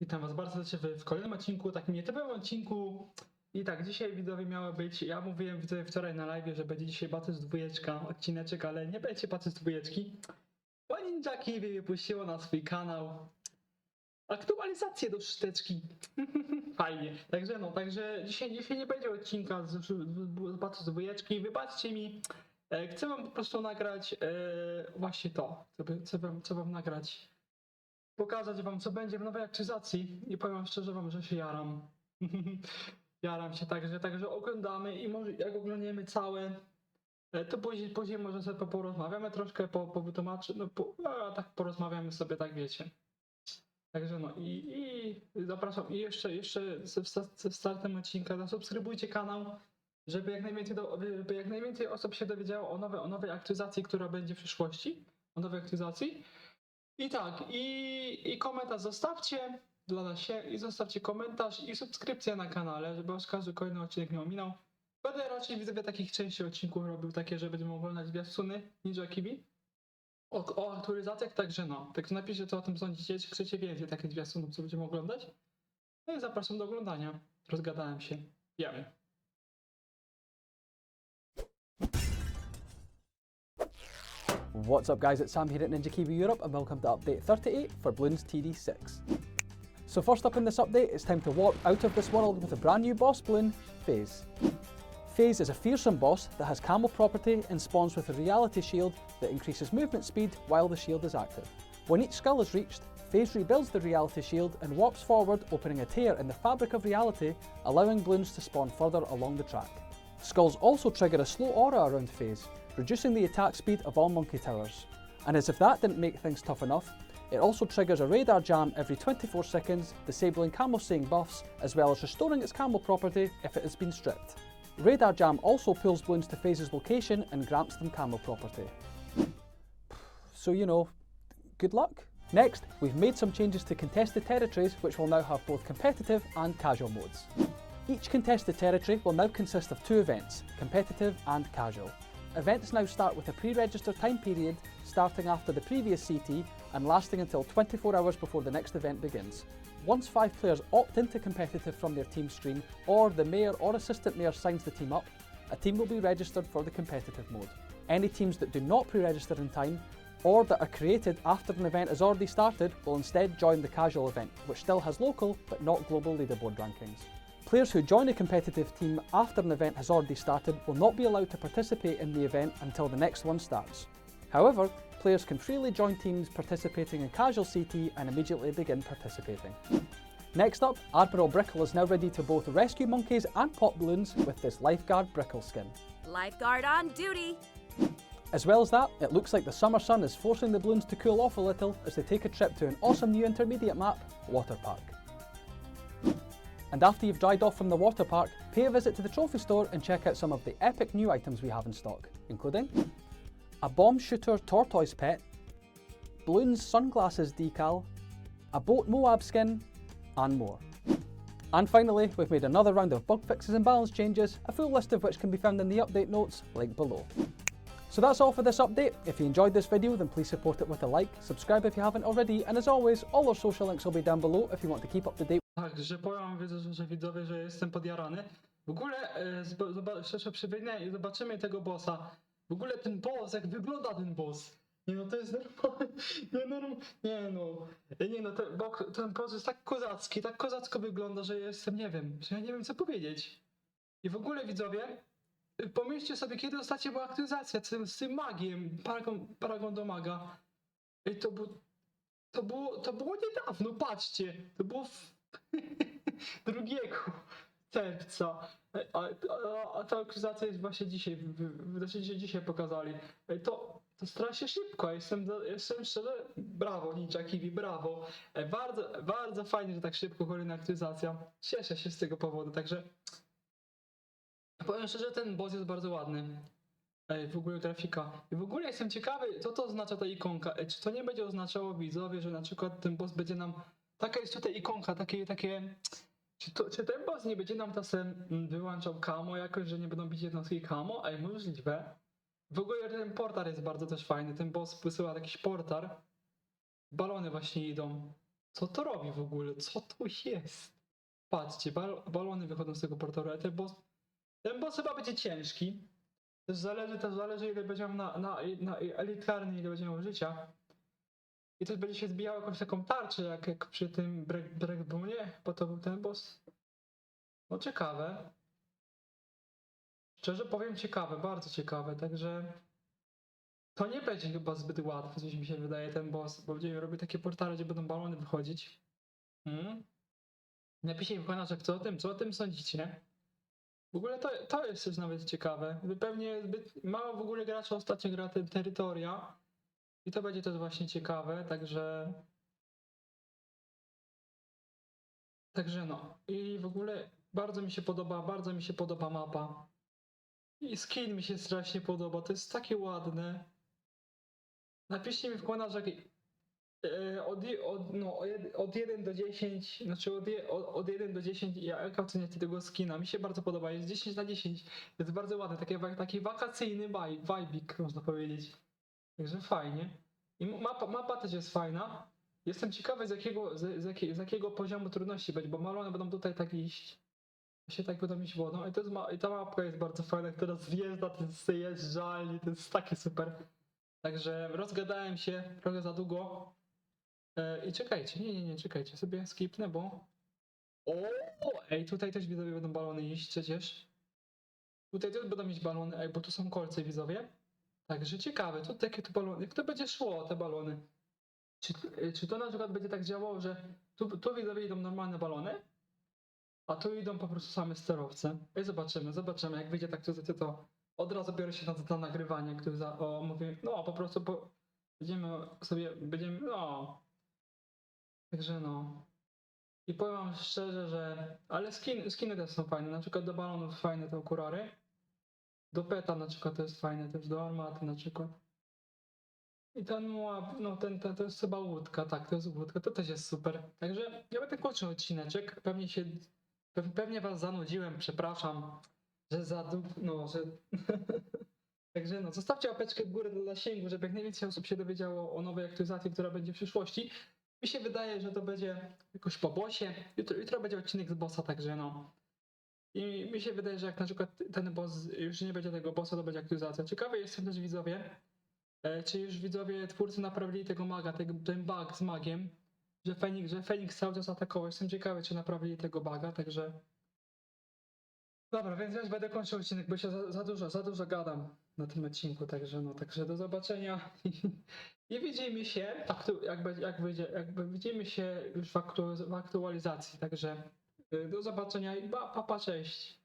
Witam Was bardzo serdecznie w- kolejnym odcinku, takim nietypowym odcinku. I tak, dzisiaj widzowie miało być, ja mówiłem widzowie wczoraj na live, że będzie dzisiaj Batys dwójeczka, odcineczek, ale nie będzie Batys dwójeczki. Bo Ninja Kiwi wypuściło na swój kanał aktualizację do szósteczki. Fajnie. Także no, także dzisiaj, dzisiaj nie będzie odcinka z, z, z Batys dwójeczki. Wybaczcie mi, e, chcę Wam po prostu nagrać e, właśnie to, co, wam, co Wam nagrać pokazać wam, co będzie w nowej aktualizacji i powiem szczerze wam, że się jaram. jaram się także, także oglądamy i może jak oglądniemy całe, e, to później, później może sobie porozmawiamy troszkę, po, po wytłumaczy, no po, a, tak porozmawiamy sobie, tak wiecie. Także no i, i zapraszam i jeszcze, jeszcze ze, ze startem odcinka zasubskrybujcie kanał, żeby jak najwięcej, do, żeby jak najwięcej osób się dowiedziało o, nowe, o nowej aktualizacji, która będzie w przyszłości, o nowej aktualizacji. I tak, i, i komentarz zostawcie dla nas i zostawcie komentarz i subskrypcję na kanale, żeby was każdy kolejny odcinek nie ominął. Będę raczej widzowie takich części odcinków robił takie, że będziemy oglądać zwiastuny Ninja Kiwi o, o aktualizacjach, także no. Także napiszcie co o tym sądzicie, czy chcecie więcej takich zwiastunów, co będziemy oglądać. No i zapraszam do oglądania. Rozgadałem się. Wiemy. What's up guys, it's Sam here at Ninja Kiwi Europe and welcome to update 38 for Bloons TD6. So first up in this update, it's time to walk out of this world with a brand new boss balloon, Phase. Phase is a fearsome boss that has camel property and spawns with a reality shield that increases movement speed while the shield is active. When each skull is reached, Phase rebuilds the reality shield and walks forward opening a tear in the fabric of reality, allowing balloons to spawn further along the track. Skulls also trigger a slow aura around Phase, reducing the attack speed of all monkey towers. And as if that didn't make things tough enough, it also triggers a radar jam every 24 seconds, disabling camel seeing buffs, as well as restoring its camel property if it has been stripped. Radar jam also pulls balloons to Phase's location and grants them camel property. So, you know, good luck. Next, we've made some changes to contested territories which will now have both competitive and casual modes. Each contested territory will now consist of two events, competitive and casual. Events now start with a pre-register time period starting after the previous CT and lasting until 24 hours before the next event begins. Once five players opt into competitive from their team stream or the mayor or assistant mayor signs the team up, a team will be registered for the competitive mode. Any teams that do not pre-register in time or that are created after an event has already started will instead join the casual event, which still has local but not global leaderboard rankings. Players who join a competitive team after an event has already started will not be allowed to participate in the event until the next one starts. However, players can freely join teams participating in casual CT and immediately begin participating. Next up, Admiral Brickle is now ready to both rescue monkeys and pop balloons with this Lifeguard Brickle skin. Lifeguard on duty. As well as that, it looks like the summer sun is forcing the balloons to cool off a little as they take a trip to an awesome new intermediate map, Water Park. And after you've dried off from the water park, pay a visit to the trophy store and check out some of the epic new items we have in stock, including a bomb shooter tortoise pet, balloons sunglasses decal, a boat Moab skin, and more. And finally, we've made another round of bug fixes and balance changes, a full list of which can be found in the update notes linked below. So that's all for this update. If you enjoyed this video, then please support it with a like, subscribe if you haven't already, and as always, all our social links will be down below if you want to keep up to date Tak, że powiem wiedzę, że, widzowie, że jestem podjarany. W ogóle e, zba- jeszcze i zobaczymy tego bossa. W ogóle ten boss, jak wygląda ten boss? Nie no, to jest normalnie, nie, norm, nie no, E, nie no, ten, bo, ten boss jest tak kozacki, tak kozacko wygląda, że jestem, nie wiem, że ja nie wiem co powiedzieć. I w ogóle widzowie, y, pomyślcie sobie, kiedy ostatnio była aktualizacja z tym, z tym magiem, Paragon, Paragon do maga. Ej, to, bu, to, było, to było niedawno, patrzcie, to było w 2 czerwca. A, ta aktualizacja jest właśnie dzisiaj, znaczy dzisiaj, dzisiaj pokazali. Ej, To, to strasznie szybko, jestem, jestem szczerze, brawo Ninja Kiwi, brawo. Ej, Bardzo, bardzo fajnie, że tak szybko kolejna aktualizacja. Cieszę się z tego powodu, także powiem szczerze, ten boss jest bardzo ładny. Ej, w ogóle grafika. I w ogóle jestem ciekawy, co to oznacza ta ikonka. Czy to nie będzie oznaczało widzowie, że na przykład ten boss będzie nam. Taka jest tutaj ikonka, takie, takie. Czy, to, czy ten boss nie będzie nam czasem mm, wyłączał kamo jakoś, że nie będą bić jednostki kamo? Ej, możliwe. W ogóle ten portal jest bardzo też fajny. Ten boss wysyła jakiś portal. balony właśnie idą. Co to robi w ogóle? Co to jest? Patrzcie, bal balony wychodzą z tego portalu, ale ten boss, ten boss chyba będzie ciężki. Też zależy, też zależy ile będzie miał na, na, na elitarny, ile będzie miał życia. I też będzie się zbijało jakąś taką tarczę, jak, jak przy tym break, breakboonie, bo to był ten boss. No ciekawe. Szczerze powiem ciekawe, bardzo ciekawe, także to nie będzie chyba zbyt łatwe, coś mi się wydaje, ten boss, bo będziemy robić takie portale, gdzie będą balony wychodzić. Hmm? Napiszcie mi w komentarzach, co o tym, co o tym sądzicie. W ogóle to, to jest też nawet ciekawe. Pewnie zbyt mało w ogóle graczy ostatnio gra te terytoria. I to będzie też właśnie ciekawe, także. Także no. I w ogóle bardzo mi się podoba, bardzo mi się podoba mapa. I skin mi się strasznie podoba, to jest takie ładne. Napiszcie mi w komentarzach e, od, od, no, od jed- od 1 do 10, znaczy od, od, od 1 do 10, jak oceniacie tego skina? Mi się bardzo podoba, jest 10 na 10. Jest bardzo ładny, taki, taki wakacyjny vibe, vibik, można powiedzieć. Także fajnie. I mapa, mapa też jest fajna. Jestem ciekawy z jakiego, z, z, jakiej, z jakiego poziomu trudności będzie, bo malone będą tutaj tak iść. się tak będą iść wodą. I, to ma, I ta mapka jest bardzo fajna, która zjeżdża, jest zjeżdżalni, to jest takie super. Także rozgadałem się trochę za długo. E, I czekajcie, nie, nie, nie, czekajcie, sobie skipnę, bo... O, ej, tutaj też widzowie będą balony iść przecież. Tutaj też będą mieć balony, ej, bo tu są kolce widzowie. Także ciekawe, to takie tu balony, jak to będzie szło, te balony? Czy, czy to na przykład będzie tak działało, że tu, tu widzowie idą normalne balony, a tu idą po prostu same sterowce? I zobaczymy, zobaczymy, jak wyjdzie tak to, to, to od razu biorę się na to nagrywanie, które za, o, mówię, no po prostu po, będziemy sobie, będziemy, no. Także no. I powiem szczerze, że, ale skin, skiny też są fajne, na przykład do balonów fajne te okulary. Do peta na przykład to jest fajne, też do armaty na przykład. I ten łap, no ten, ten to jest chyba łódka, tak, to jest łódka, to też jest super. Także ja będę kończył odcineczek, pewnie się, pew- pewnie was zanudziłem, przepraszam, że za no, że... Także no, zostawcie łapeczkę w górę dla zasięgu, żeby jak najwięcej osób się dowiedziało o nowej aktualizacji, która będzie w przyszłości. Mi się wydaje, że to będzie jakoś po bosie. Jutro, jutro będzie odcinek z bossa, także no. I mi się wydaje, że jak na przykład ten boss, już nie będzie tego bossa, to będzie aktualizacja. Ciekawy jestem też widzowie, e, czy już widzowie twórcy naprawili tego maga, ten bug z magiem, że Fenix, że Fenix cały czas atakował. Jestem ciekawy, czy naprawili tego buga, także... Dobra, więc ja już będę kończył odcinek, bo się za, za dużo, za dużo gadam na tym odcinku, także no, także do zobaczenia. I widzimy się, jak, jak, wyjdzie, jak widzimy się już w, aktu, w aktualizacji, także do zobaczenia i pa, pa, pa cześć.